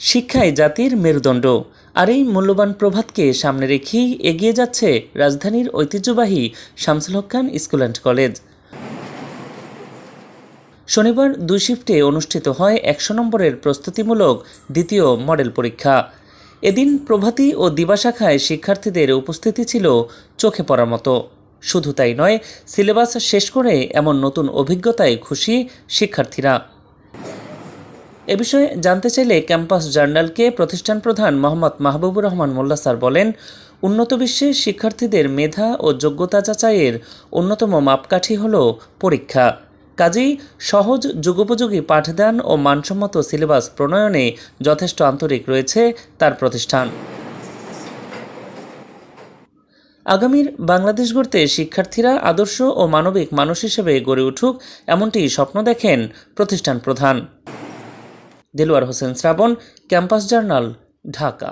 শিক্ষায় জাতির মেরুদণ্ড। আর এই মূল্যবান প্রভাতকে সামনে রেখেই এগিয়ে যাচ্ছে রাজধানীর ঐতিহ্যবাহী Shamsul Haque Khan school and college. শনিবার দুই শিফটে অনুষ্ঠিত হয় একশো নম্বরের প্রস্তুতিমূলক দ্বিতীয় মডেল পরীক্ষা। এদিন প্রভাতী ও দিবা শাখায় শিক্ষার্থীদের উপস্থিতি ছিল চোখে পড়ার মতো। শুধু তাই নয়, সিলেবাস শেষ করে এমন নতুন অভিজ্ঞতায় খুশি শিক্ষার্থীরা। এ বিষয়ে জানতে চাইলে ক্যাম্পাস জার্নালকে প্রতিষ্ঠান প্রধান মোহাম্মদ মাহবুবুর রহমান মোল্লা স্যার বলেন, উন্নত বিশ্বে শিক্ষার্থীদের মেধা ও যোগ্যতা যাচাইয়ের অন্যতম মাপকাঠি হল পরীক্ষা। কাজেই সহজ, যুগোপযোগী পাঠদান ও মানসম্মত সিলেবাস প্রণয়নে যথেষ্ট আন্তরিক রয়েছে তার প্রতিষ্ঠান। আগামীর বাংলাদেশ গড়তে শিক্ষার্থীরা আদর্শ ও মানবিক মানুষ হিসেবে গড়ে উঠুক, এমনটি স্বপ্ন দেখেন প্রতিষ্ঠান প্রধান। Delwar Hossain Shrabon campus journal Dhaka.